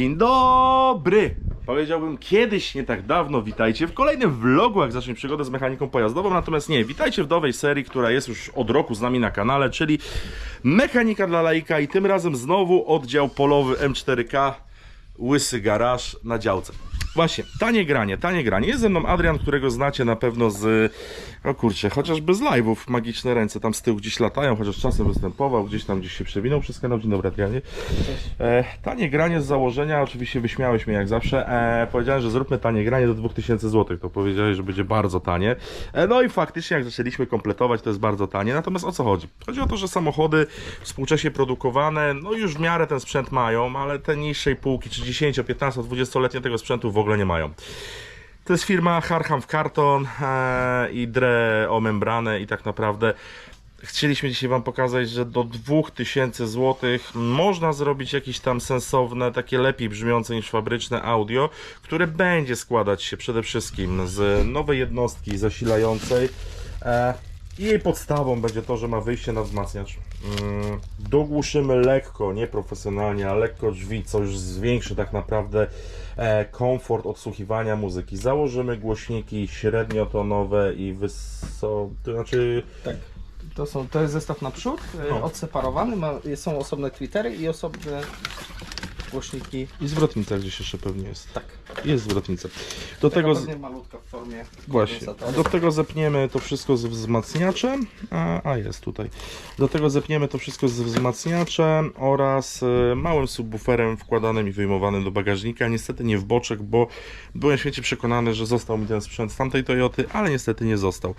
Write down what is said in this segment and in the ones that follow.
Dzień dobry! Powiedziałbym kiedyś, nie tak dawno, witajcie w kolejnym vlogu, jak zacznie przygodę z mechaniką pojazdową, natomiast nie, witajcie w nowej serii, która jest już od roku z nami na kanale, czyli Mechanika dla laika i tym razem znowu oddział polowy M4K, łysy garaż na działce. Właśnie, tanie granie, tanie granie. Jest ze mną Adrian, którego znacie na pewno z, o kurczę, chociażby z live'ów Magiczne Ręce, tam z tyłu gdzieś latają, chociaż czasem występował, gdzieś tam gdzieś się przewinął przez kanał. Dzień dobry Adrianie. E, tanie granie z założenia, oczywiście wyśmiałeś mnie jak zawsze. E, powiedziałem, że zróbmy tanie granie do 2000 zł. To powiedziałeś, że będzie bardzo tanie. E, no i faktycznie, jak zaczęliśmy kompletować, to jest bardzo tanie. Natomiast o co chodzi? Chodzi o to, że samochody współcześnie produkowane, no już w miarę ten sprzęt mają, ale te niższej półki, czy 10, 15, 20-letnie tego sprzętu w ogóle nie mają. To jest firma Harham w karton e, i Dre o membranę i tak naprawdę chcieliśmy dzisiaj Wam pokazać, że do 2000 zł można zrobić jakieś tam sensowne, takie lepiej brzmiące niż fabryczne audio, które będzie składać się przede wszystkim z nowej jednostki zasilającej. E, i jej podstawą będzie to, że ma wyjście na wzmacniacz. Mm, Dogłuszymy lekko, nie profesjonalnie, a lekko drzwi, co już zwiększy tak naprawdę e, komfort odsłuchiwania muzyki. Założymy głośniki średniotonowe i wyso... to znaczy Tak. To, są, to jest zestaw naprzód, No. no. odseparowany, ma, są osobne twittery i osobne głośniki. i zwrotnica gdzieś jeszcze pewnie jest. Tak. Jest zwrotnica. Do Tego tego... Z... malutka w formie Właśnie. kondensatora. Do tego zepniemy to wszystko z wzmacniaczem. A, a jest tutaj. Do tego zepniemy to wszystko z wzmacniaczem oraz e, małym subwooferem wkładanym i wyjmowanym do bagażnika. Niestety nie w boczek, bo byłem święcie przekonany, że został mi ten sprzęt z tamtej Toyoty, ale niestety nie został.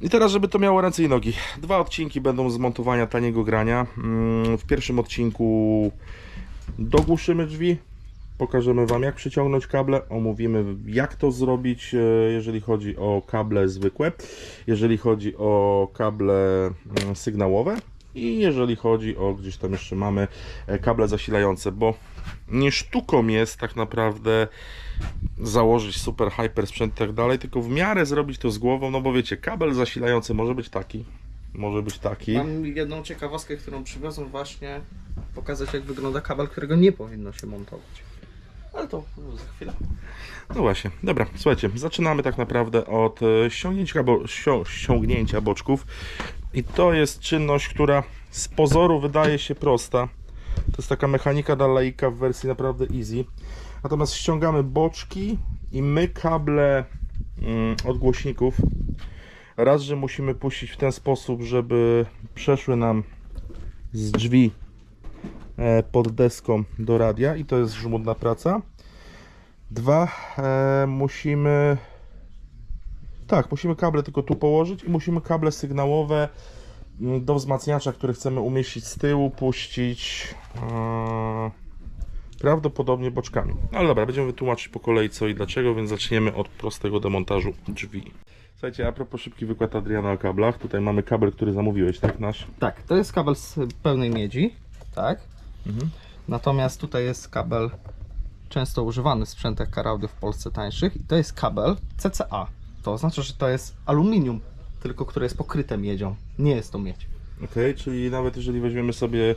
I teraz, żeby to miało ręce i nogi. Dwa odcinki będą z montowania taniego grania. Mm, W pierwszym odcinku dogłuszymy drzwi, Pokażemy Wam jak przyciągnąć kable, omówimy jak to zrobić, e, jeżeli chodzi o kable zwykłe, jeżeli chodzi o kable mm, sygnałowe i jeżeli chodzi o, gdzieś tam jeszcze mamy e, kable zasilające, bo nie sztuką jest tak naprawdę założyć super hyper sprzęt i tak dalej, tylko w miarę zrobić to z głową, no bo wiecie, kabel zasilający może być taki, może być taki. Mam jedną ciekawostkę, którą przywiozłem właśnie pokazać jak wygląda kabel, którego nie powinno się montować. Ale to za chwilę. No właśnie, dobra, słuchajcie, zaczynamy tak naprawdę od e, ściągnięcia, bo, ścią, ściągnięcia boczków i to jest czynność, która z pozoru wydaje się prosta. To jest taka mechanika dla laika w wersji naprawdę easy. Natomiast ściągamy boczki i my kable mm, od głośników raz, że musimy puścić w ten sposób, żeby przeszły nam z drzwi e, pod deską do radia i to jest żmudna praca. Dwa, e, musimy. Tak, musimy kable tylko tu położyć i musimy kable sygnałowe mm, do wzmacniacza, które chcemy umieścić z tyłu, puścić e, prawdopodobnie boczkami. Ale dobra, będziemy wytłumaczyć po kolei co i dlaczego, więc zaczniemy od prostego demontażu drzwi. Słuchajcie, a propos szybki wykład Adriana o kablach, tutaj mamy kabel, który zamówiłeś, tak nasz? Tak, to jest kabel z pełnej miedzi, tak? Mhm. Natomiast tutaj jest kabel często używany w sprzętach Karaudy w Polsce tańszych i to jest kabel CCA. To oznacza, że to jest aluminium, tylko które jest pokryte miedzią. Nie jest to miedź. Ok, czyli nawet jeżeli weźmiemy sobie,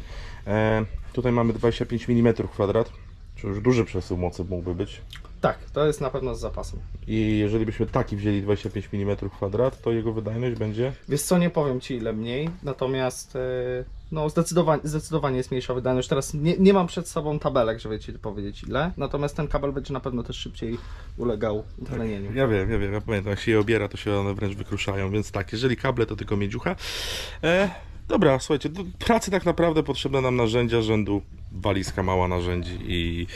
e, tutaj mamy 25 mm kwadrat, czy już duży przesył mocy mógłby być. Tak, to jest na pewno z zapasem. I jeżeli byśmy taki wzięli 25 mm kwadrat, to jego wydajność będzie. Wiesz co, nie powiem Ci ile mniej, natomiast e, no zdecydowanie, zdecydowanie jest mniejsza wydajność. Teraz nie, nie mam przed sobą tabelek, żeby Ci powiedzieć ile, natomiast ten kabel będzie na pewno też szybciej ulegał utlenieniu. Ja wiem, ja wiem, ja pamiętam, jak się je obiera, to się one wręcz wykruszają, więc tak, jeżeli kable to tylko miedziucha. E, dobra, słuchajcie, do pracy tak naprawdę potrzebne nam narzędzia rzędu walizka mała narzędzi i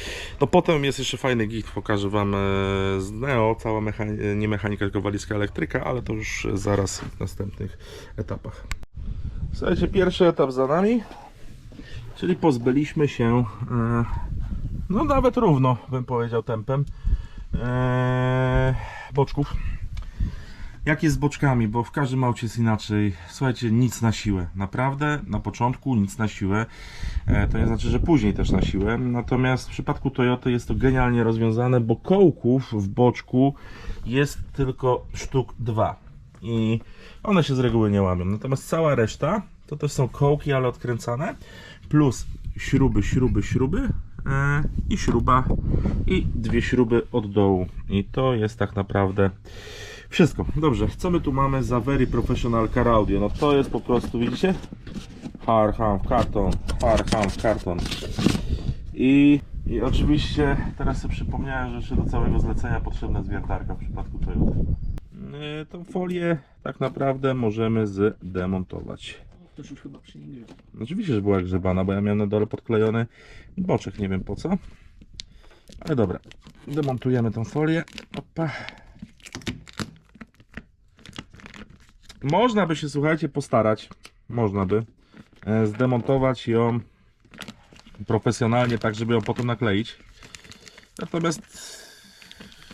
no potem jest jeszcze fajny git, pokażę Wam e, z Neo, cała nie mechanika, tylko walizka elektryka, ale to już zaraz w następnych etapach. Słuchajcie, pierwszy etap za nami, czyli pozbyliśmy się, e, no nawet równo bym powiedział tempem, e, boczków. Jak jest z boczkami, bo w każdym aucie jest inaczej. Słuchajcie, nic na siłę. Naprawdę na początku nic na siłę. E, to nie znaczy, że później też na siłę. Natomiast w przypadku Toyoty jest to genialnie rozwiązane, bo kołków w boczku jest tylko sztuk dwa. I one się z reguły nie łamią. Natomiast cała reszta to też są kołki, ale odkręcane. Plus śruby, śruby, śruby. e, i śruba i dwie śruby od dołu. I to jest tak naprawdę wszystko. Dobrze, co my tu mamy za Very Professional Car Audio? No to jest po prostu, widzicie? Harham karton, Harham karton. I, I oczywiście teraz sobie przypomniałem, że jeszcze do całego zlecenia potrzebna jest wiertarka w przypadku Toyota. Yy, Tą folię tak naprawdę możemy zdemontować. Ktoś już chyba przy grzeje. Oczywiście, że była grzebana, bo ja miałem na dole podklejony boczek, nie wiem po co. Ale dobra, demontujemy tą folię. Opa. Można by się, słuchajcie, postarać, można by e, zdemontować ją profesjonalnie, tak żeby ją potem nakleić. Natomiast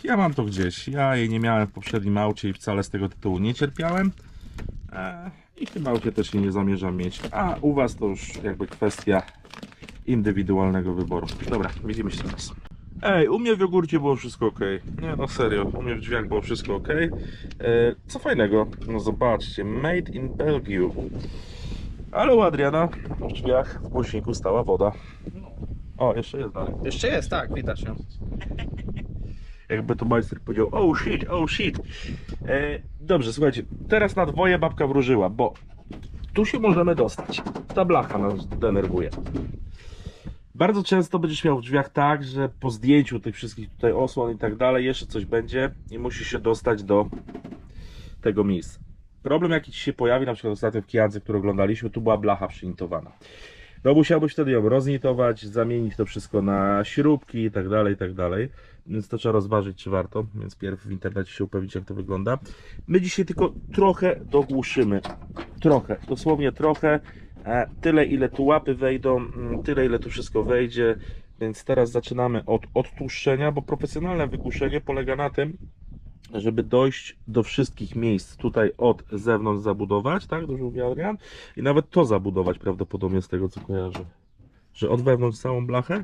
ja mam to gdzieś. Ja jej nie miałem w poprzednim aucie i wcale z tego tytułu nie cierpiałem. E, I w tym aucie też jej nie zamierzam mieć. A u Was to już jakby kwestia indywidualnego wyboru. Dobra, widzimy się teraz. Ej, u mnie w jogurcie było wszystko ok. Nie no serio, u mnie w drzwiach było wszystko ok. E, co fajnego, no zobaczcie, made in Belgium. Ale u Adriana w drzwiach w głośniku stała woda. O, jeszcze jest dalej. Jeszcze jest, tak, widać ją. Jakby to majster powiedział, oh shit, oh shit. E, dobrze, słuchajcie, teraz na dwoje babka wróżyła, bo tu się możemy dostać. Ta blacha nas denerwuje. Bardzo często będziesz miał w drzwiach tak, że po zdjęciu tych wszystkich tutaj osłon i tak dalej, jeszcze coś będzie i musisz się dostać do tego miejsca. Problem jaki ci się pojawi, na przykład ostatnio w Kiadze, który oglądaliśmy, tu była blacha przyintowana. No musiałbyś wtedy ją roznitować, zamienić to wszystko na śrubki i tak dalej, i tak dalej. Więc to trzeba rozważyć, czy warto. Więc pierw w internecie się upewnić, jak to wygląda. My dzisiaj tylko trochę dogłuszymy. Trochę, dosłownie trochę. E, Tyle, ile tu łapy wejdą, mm, tyle, ile tu wszystko wejdzie. Więc teraz zaczynamy od odtłuszczenia, bo profesjonalne wygłuszenie polega na tym, żeby dojść do wszystkich miejsc tutaj od zewnątrz zabudować, tak? Dobrze mówię Adrian? I nawet to zabudować prawdopodobnie z tego co kojarzę. Że od wewnątrz całą blachę,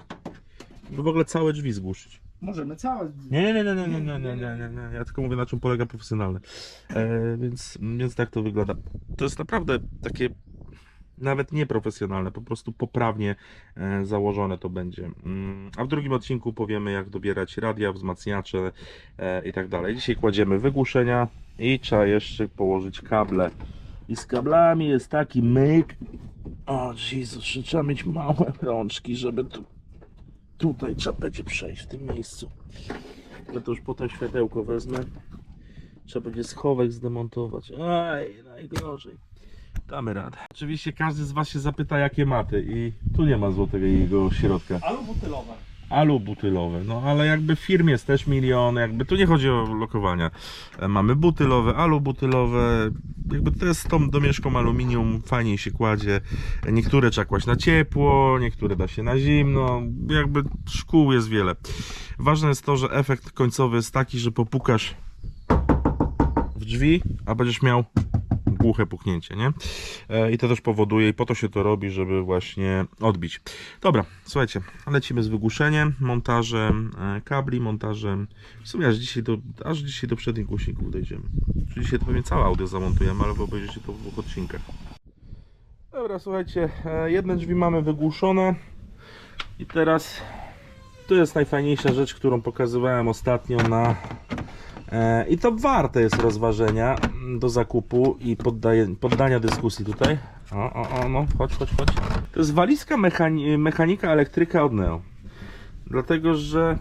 by w ogóle całe drzwi zgłuszyć. Możemy całe. Nie, nie, nie, nie, nie, nie, nie, nie, nie, nie, nie. Ja tylko mówię na czym polega profesjonalne. E, więc, więc tak to wygląda. To jest naprawdę takie nawet nieprofesjonalne, po prostu poprawnie e, założone to będzie. Mm, A w drugim odcinku powiemy jak dobierać radia, wzmacniacze e, i tak dalej. Dzisiaj kładziemy wygłuszenia i trzeba jeszcze położyć kable. I z kablami jest taki myk. O Jezus, trzeba mieć małe rączki, żeby tu, tutaj trzeba będzie przejść w tym miejscu. Ja to już potem światełko wezmę. Trzeba będzie schowek zdemontować. Aj, najgorzej. Damy radę. Oczywiście każdy z Was się zapyta, jakie maty, i tu nie ma złotego jego środka. Alu butylowe. Alu butylowe, no ale jakby firm jest też milion, jakby tu nie chodzi o lokowania. E, Mamy butylowe, alu butylowe, jakby to jest z tą domieszką aluminium, fajniej się kładzie. E, Niektóre trzeba kłaść na ciepło, niektóre da się na zimno, jakby szkół jest wiele. Ważne jest to, że efekt końcowy jest taki, że popukasz w drzwi, a będziesz miał głuche puknięcie, nie? E, I to też powoduje, i po to się to robi, żeby właśnie odbić. Dobra, słuchajcie, lecimy z wygłuszeniem, montażem e, kabli, montażem. W sumie aż dzisiaj do, aż dzisiaj do przednich głośników dojdziemy. Czyli dzisiaj to pewnie całe audio zamontujemy, ale obejrzycie to w dwóch odcinkach. Dobra, słuchajcie, e, jedne drzwi mamy wygłuszone i teraz to jest najfajniejsza rzecz, którą pokazywałem ostatnio na I to warte jest rozważenia do zakupu i poddaje, poddania dyskusji tutaj. O, o, o, no, chodź, chodź, chodź. To jest walizka mechani mechanika elektryka od Neo. Dlatego, że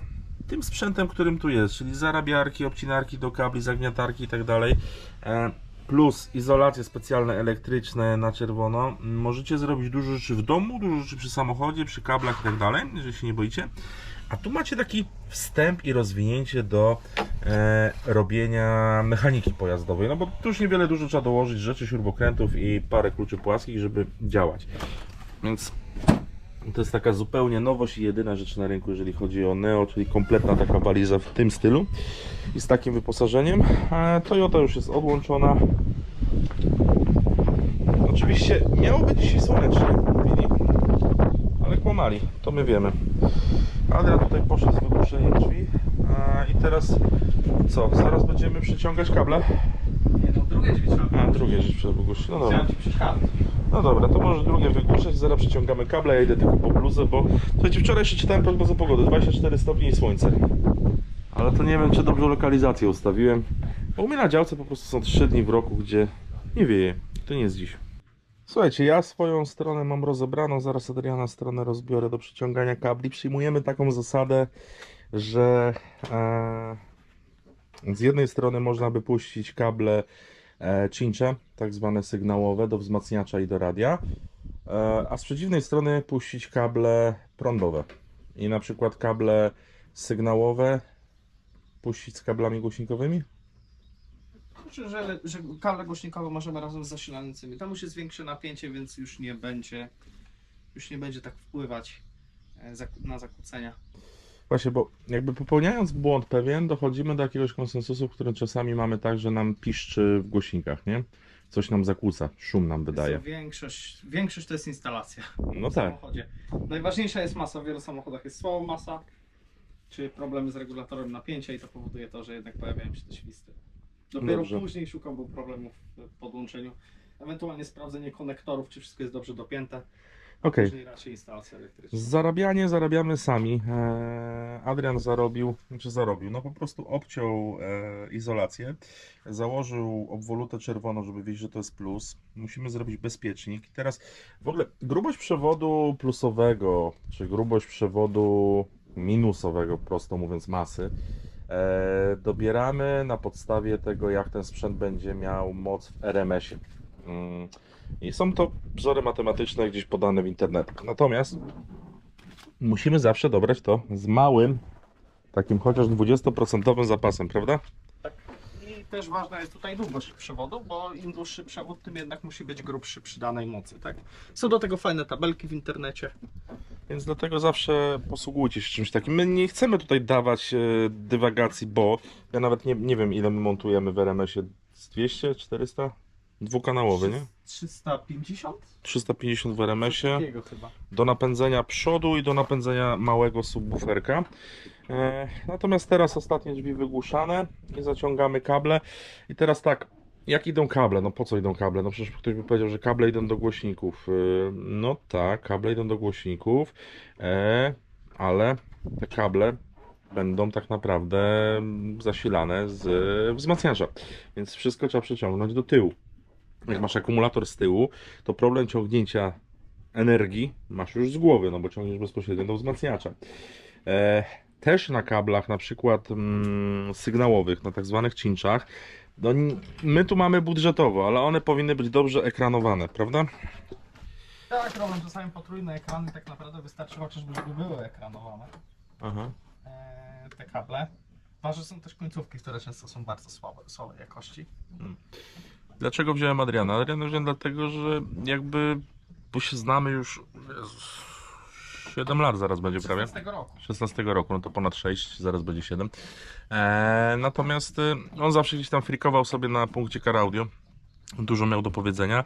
tym sprzętem, którym tu jest, czyli zarabiarki, obcinarki do kabli, zagniatarki i tak dalej, e, plus izolacje specjalne elektryczne na czerwono, możecie zrobić dużo rzeczy w domu, dużo rzeczy przy samochodzie, przy kablach i tak dalej, jeżeli się nie boicie. A tu macie taki wstęp i rozwinięcie do e, robienia mechaniki pojazdowej. No bo tu już niewiele dużo trzeba dołożyć rzeczy, śrubokrętów i parę kluczy płaskich, żeby działać. Więc to jest taka zupełnie nowość i jedyna rzecz na rynku, jeżeli chodzi o Neo, czyli kompletna taka waliza w tym stylu i z takim wyposażeniem. E, Toyota już jest odłączona. Oczywiście miało być dzisiaj słonecznie, kłamali, to my wiemy. Adrian tutaj poszedł z wygłuszeniem drzwi a, i teraz co? Zaraz będziemy przyciągać kable. Nie no, drugie drzwi trzeba. A, drugie rzecz przed wygłuszeniem. No dobra. Chciałem ci przeszkadzać. No dobra, to może drugie wygłuszać, zaraz przeciągamy kable, ja idę tylko po bluzę, bo słuchajcie, wczoraj jeszcze czytałem prognozę pogody, 24 stopni i słońce. Ale to nie wiem, czy dobrze lokalizację ustawiłem, bo u mnie na działce po prostu są 3 dni w roku, gdzie nie wieje, to nie jest dziś. Słuchajcie, ja swoją stronę mam rozebraną, zaraz Adriana stronę rozbiorę do przeciągania kabli. Przyjmujemy taką zasadę, że e, z jednej strony można by puścić kable e, cincze, tak zwane sygnałowe, do wzmacniacza i do radia, e, a z przeciwnej strony puścić kable prądowe. I na przykład kable sygnałowe puścić z kablami głośnikowymi? Znaczy, że, że kable głośnikowe możemy razem z zasilającymi. Tam już jest większe napięcie, więc już nie będzie, już nie będzie tak wpływać e, na zakłócenia. Właśnie, bo jakby popełniając błąd pewien, dochodzimy do jakiegoś konsensusu, w którym czasami mamy tak, że nam piszczy w głośnikach, nie? Coś nam zakłóca, szum nam wydaje. Większość, większość to jest instalacja No w tak. samochodzie. Najważniejsza jest masa. W wielu samochodach jest słaba masa, czy problemy z regulatorem napięcia i to powoduje to, że jednak pojawiają się te świsty. Dopiero Dobrze. później szukam był problemów w podłączeniu. Ewentualnie sprawdzenie konektorów, czy wszystko jest dobrze dopięte. Okej. Później raczej instalacja elektryczna. Zarabianie zarabiamy sami. Eee, Adrian zarobił, czy zarobił, no po prostu obciął e, izolację, założył obwolutę czerwoną, żeby wiedzieć, że to jest plus. Musimy zrobić bezpiecznik. I teraz w ogóle grubość przewodu plusowego, czy grubość przewodu minusowego, prosto mówiąc masy, e, dobieramy na podstawie tego, jak ten sprzęt będzie miał moc w RMS-ie. Mm. I są to wzory matematyczne gdzieś podane w internecie. Natomiast musimy zawsze dobrać to z małym, takim chociaż 20% zapasem, prawda? Też ważna jest tutaj długość przewodu, bo im dłuższy przewód, tym jednak musi być grubszy przy danej mocy, tak? Są do tego fajne tabelki w internecie. Więc dlatego zawsze posługujcie się czymś takim. My nie chcemy tutaj dawać e, dywagacji, bo ja nawet nie, nie wiem ile my montujemy w RMS-ie. Z 200, 400? Dwukanałowy, nie? 350? 350 w RMS-ie. Chyba. do napędzenia przodu i do napędzenia małego subwooferka. E, natomiast teraz ostatnie drzwi wygłuszane i zaciągamy kable. I teraz tak, jak idą kable? No po co idą kable? No przecież ktoś by powiedział, że kable idą do głośników. E, no tak, kable idą do głośników, e, ale te kable będą tak naprawdę zasilane z wzmacniacza. Więc wszystko trzeba przeciągnąć do tyłu. Jak masz akumulator z tyłu, to problem ciągnięcia energii masz już z głowy, no bo ciągniesz bezpośrednio do wzmacniacza. E, też na kablach, na przykład mm, sygnałowych, na tak zwanych cinczach, no, my tu mamy budżetowo, ale one powinny być dobrze ekranowane, prawda? Tak, robią czasami potrójne ekrany, tak naprawdę wystarczy chociażby, żeby były ekranowane Aha. e, te kable. Ważne są też końcówki, które często są bardzo słabe, słabej jakości. Dlaczego wziąłem Adriana? Adriana wziąłem dlatego, że jakby, bo się znamy już Jezus, 7 lat zaraz będzie prawie. 16 roku. 16 roku, no to ponad 6, zaraz będzie 7. Eee, natomiast y, on zawsze gdzieś tam frikował sobie na punkcie car audio. Dużo miał do powiedzenia.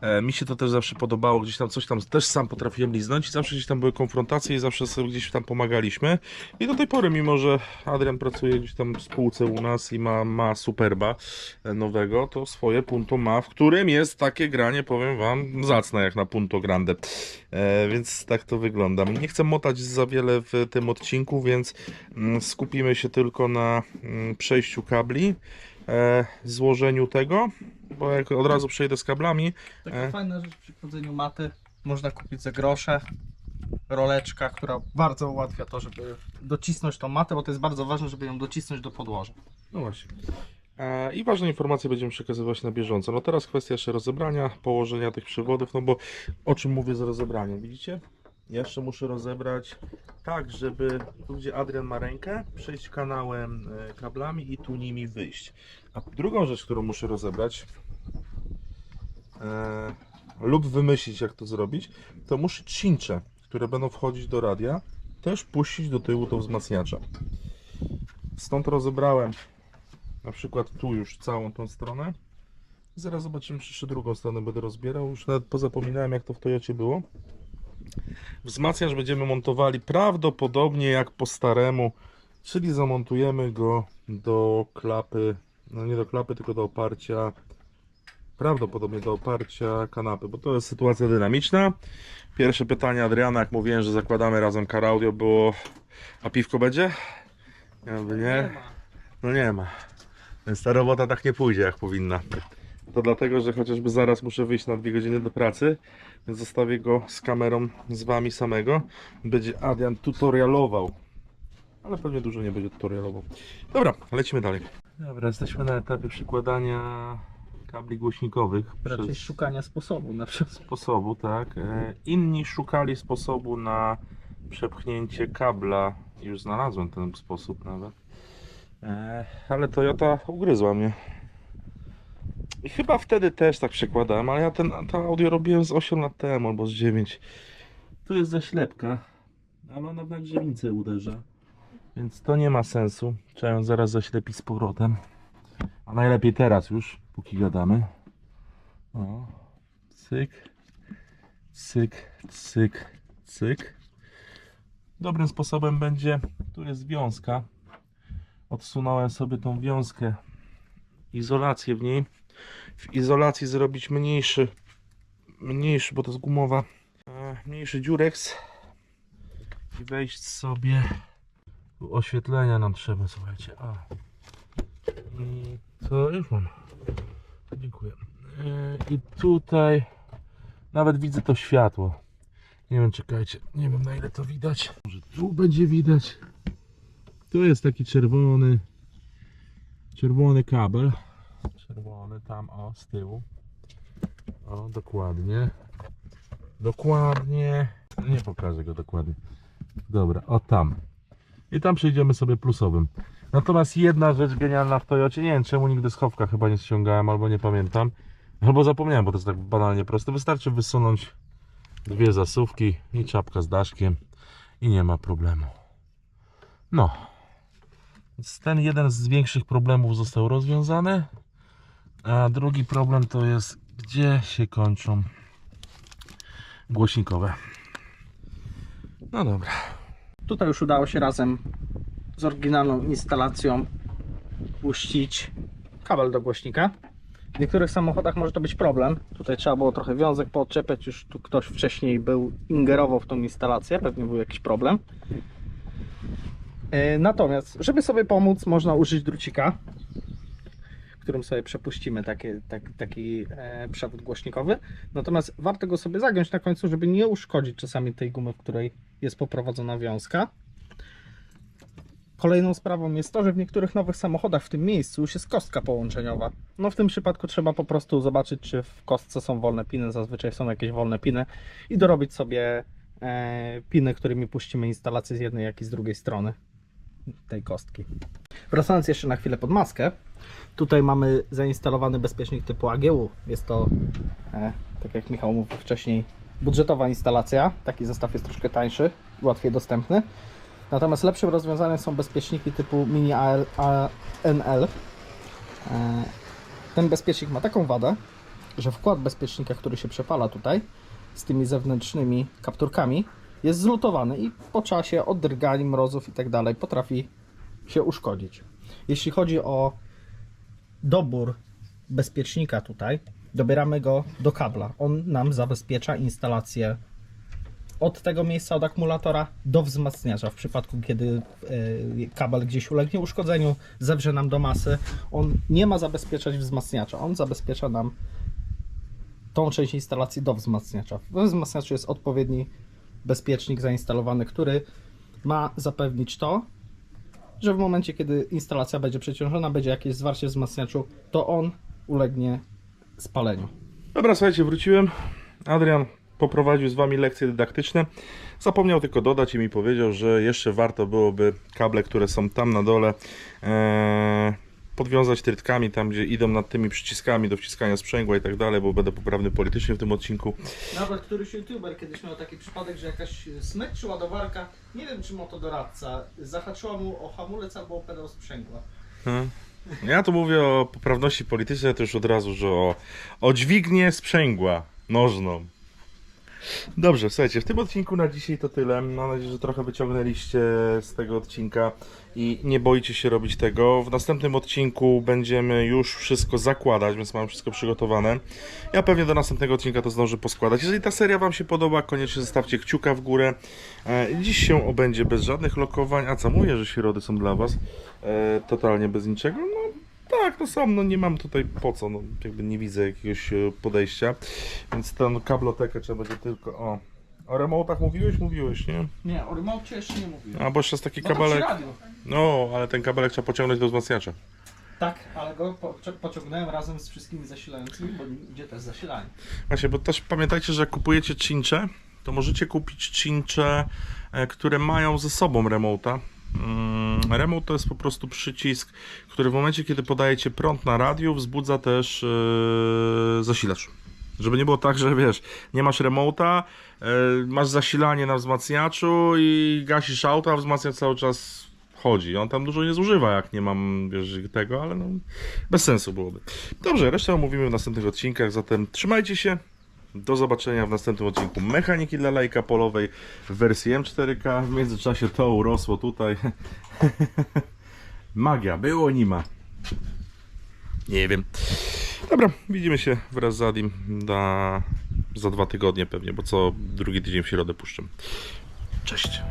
E, mi się to też zawsze podobało, gdzieś tam coś tam też sam potrafiłem liznąć zawsze gdzieś tam były konfrontacje i zawsze sobie gdzieś tam pomagaliśmy. I do tej pory, mimo że Adrian pracuje gdzieś tam w spółce u nas i ma, ma Superba e, nowego, to swoje punto ma, w którym jest takie granie, powiem wam, zacne jak na punto grande. E, więc tak to wygląda. Nie chcę motać za wiele w tym odcinku, więc mm, skupimy się tylko na mm, przejściu kabli, złożeniu tego, bo jak od razu przejdę z kablami, Taka E. fajna rzecz przy chodzeniu maty. Można kupić za grosze. Roleczka, która bardzo ułatwia to, żeby docisnąć tą matę, bo to jest bardzo ważne, żeby ją docisnąć do podłoża. No właśnie. E, I ważne informacje będziemy przekazywać na bieżąco. No teraz kwestia jeszcze rozebrania, położenia tych przewodów, no bo o czym mówię z rozebraniem, widzicie? Jeszcze muszę rozebrać tak, żeby tu gdzie Adrian ma rękę, przejść kanałem e, kablami i tu nimi wyjść. A drugą rzecz, którą muszę rozebrać e, lub wymyślić jak to zrobić, to muszę cincze, które będą wchodzić do radia, też puścić do tyłu do wzmacniacza. Stąd rozebrałem na przykład tu już całą tą stronę. Zaraz zobaczymy, czy jeszcze drugą stronę będę rozbierał. Już nawet pozapominałem, jak to w Toyocie było. Wzmacniacz będziemy montowali prawdopodobnie jak po staremu, czyli zamontujemy go do klapy, no nie do klapy, tylko do oparcia prawdopodobnie do oparcia kanapy, bo to jest sytuacja dynamiczna. Pierwsze pytanie Adriana, jak mówiłem, że zakładamy razem car audio, było a piwko będzie? Jakby nie. No nie ma. Więc ta robota tak nie pójdzie jak powinna. To dlatego, że chociażby zaraz muszę wyjść na dwie godziny do pracy, więc zostawię go z kamerą z wami samego. Będzie Adrian tutorialował. Ale pewnie dużo nie będzie tutorialował. Dobra, lecimy dalej. Dobra, jesteśmy na etapie przykładania kabli głośnikowych Raczej przez szukania sposobu na przykład. sposobu, tak. E, Inni szukali sposobu na przepchnięcie kabla. Już znalazłem ten sposób nawet. E, Ale Toyota ugryzła mnie. I chyba wtedy też tak przekładałem, ale ja ten, to audio robiłem z 8 lat temu albo z 9. Tu jest zaślepka, ale ona w nagrzewnicę uderza. Więc to nie ma sensu. Trzeba ją zaraz zaślepić z powrotem. A najlepiej teraz już, póki gadamy. O. Cyk, cyk, cyk, cyk. Dobrym sposobem będzie, tu jest wiązka. Odsunąłem sobie tą wiązkę, izolację w niej. W izolacji zrobić mniejszy, mniejszy, bo to jest gumowa, e, mniejszy dziureks i wejść sobie. Oświetlenia nam trzeba, słuchajcie. A. I co już mam? Dziękuję. Yy, I tutaj nawet widzę to światło. Nie wiem, czekajcie, nie wiem na ile to widać. Może tu będzie widać. Tu jest taki czerwony, czerwony kabel. Czerwony tam, o, z tyłu. O, dokładnie. Dokładnie. Nie pokażę go dokładnie. Dobra, o tam. I tam przejdziemy sobie plusowym. Natomiast jedna rzecz genialna w Toyocie, nie wiem czemu nigdy schowka chyba nie ściągałem albo nie pamiętam. Albo zapomniałem, bo to jest tak banalnie proste. Wystarczy wysunąć dwie zasuwki i czapka z daszkiem i nie ma problemu. No. Więc ten jeden z większych problemów został rozwiązany. A drugi problem to jest, gdzie się kończą głośnikowe. No dobra. Tutaj już udało się razem z oryginalną instalacją puścić kabel do głośnika. W niektórych samochodach może to być problem. Tutaj trzeba było trochę wiązek podczepiać, już tu ktoś wcześniej był, ingerował w tą instalację, pewnie był jakiś problem. E, Natomiast, żeby sobie pomóc, można użyć drucika, którym sobie przepuścimy taki, tak, taki e, przewód głośnikowy. Natomiast warto go sobie zagiąć na końcu, żeby nie uszkodzić czasami tej gumy, w której jest poprowadzona wiązka. Kolejną sprawą jest to, że w niektórych nowych samochodach w tym miejscu już jest kostka połączeniowa. No w tym przypadku trzeba po prostu zobaczyć, czy w kostce są wolne piny, zazwyczaj są jakieś wolne piny i dorobić sobie e, piny, którymi puścimy instalację z jednej, jak i z drugiej strony tej kostki. Wracając jeszcze na chwilę pod maskę, tutaj mamy zainstalowany bezpiecznik typu AGU. Jest to, e, tak jak Michał mówił wcześniej, budżetowa instalacja. Taki zestaw jest troszkę tańszy łatwiej dostępny. Natomiast lepszym rozwiązaniem są bezpieczniki typu Mini AL, ANL. E, Ten bezpiecznik ma taką wadę, że wkład bezpiecznika, który się przepala tutaj z tymi zewnętrznymi kapturkami jest zlutowany i po czasie od drgań, mrozów i tak dalej potrafi się uszkodzić. Jeśli chodzi o dobór bezpiecznika tutaj, dobieramy go do kabla. On nam zabezpiecza instalację od tego miejsca od akumulatora do wzmacniacza. W przypadku, kiedy e, kabel gdzieś ulegnie uszkodzeniu, zewrze nam do masy, on nie ma zabezpieczać wzmacniacza. On zabezpiecza nam tą część instalacji do wzmacniacza. We wzmacniaczu jest odpowiedni bezpiecznik zainstalowany, który ma zapewnić to, że w momencie, kiedy instalacja będzie przeciążona, będzie jakieś zwarcie wzmacniaczu, to on ulegnie spaleniu. Dobra, słuchajcie, wróciłem. Adrian poprowadził z Wami lekcje dydaktyczne. Zapomniał tylko dodać i mi powiedział, że jeszcze warto byłoby kable, które są tam na dole, e, podwiązać trytkami, tam gdzie idą nad tymi przyciskami do wciskania sprzęgła i tak dalej, bo będę poprawny politycznie w tym odcinku. Nawet któryś youtuber kiedyś miał taki przypadek, że jakaś smyk czy ładowarka, nie wiem czy motodoradca, zahaczyła mu o hamulec albo o pedał sprzęgła. Hmm. Ja tu mówię o poprawności politycznej, to już od razu, że o, o dźwignię sprzęgła nożną. Dobrze, słuchajcie, w tym odcinku na dzisiaj to tyle. Mam nadzieję, że trochę wyciągnęliście z tego odcinka i nie boicie się robić tego. W następnym odcinku będziemy już wszystko zakładać, więc mam wszystko przygotowane. Ja pewnie do następnego odcinka to zdążę poskładać. Jeżeli ta seria Wam się podoba, koniecznie zostawcie kciuka w górę. E, Dziś się obędzie bez żadnych lokowań. A co mówię, że środy są dla Was? E, totalnie bez niczego. No tak, to sam, no nie mam tutaj po co, no jakby nie widzę jakiegoś e, podejścia. Więc tę kablotekę trzeba będzie tylko, o. O remontach mówiłeś? Mówiłeś, nie? Nie, o remocie jeszcze nie mówiłem. A bo jeszcze jest taki No kabelek. No, ale ten kabelek trzeba pociągnąć do wzmacniacza. Tak, ale go po, pociągnąłem razem z wszystkimi zasilającymi, bo gdzie też zasilanie. Właśnie, bo też pamiętajcie, że jak kupujecie cincze, to możecie kupić cincze, e, które mają ze sobą remota. Mm, Remote to jest po prostu przycisk, który w momencie, kiedy podajecie prąd na radiu, wzbudza też e, zasilacz. Żeby nie było tak, że wiesz, nie masz remota, e, masz zasilanie na wzmacniaczu i gasisz auto, a wzmacniacz cały czas chodzi. On tam dużo nie zużywa, jak nie mam wiesz, tego, ale no, bez sensu byłoby. Dobrze, resztę omówimy w następnych odcinkach, zatem trzymajcie się. Do zobaczenia w następnym odcinku mechaniki dla lajka polowej w wersji M4K. W międzyczasie to urosło tutaj. Magia, było, nie ma. Nie wiem. Dobra, widzimy się wraz z Adim na, za dwa tygodnie pewnie, bo co drugi tydzień w środę puszczę. Cześć.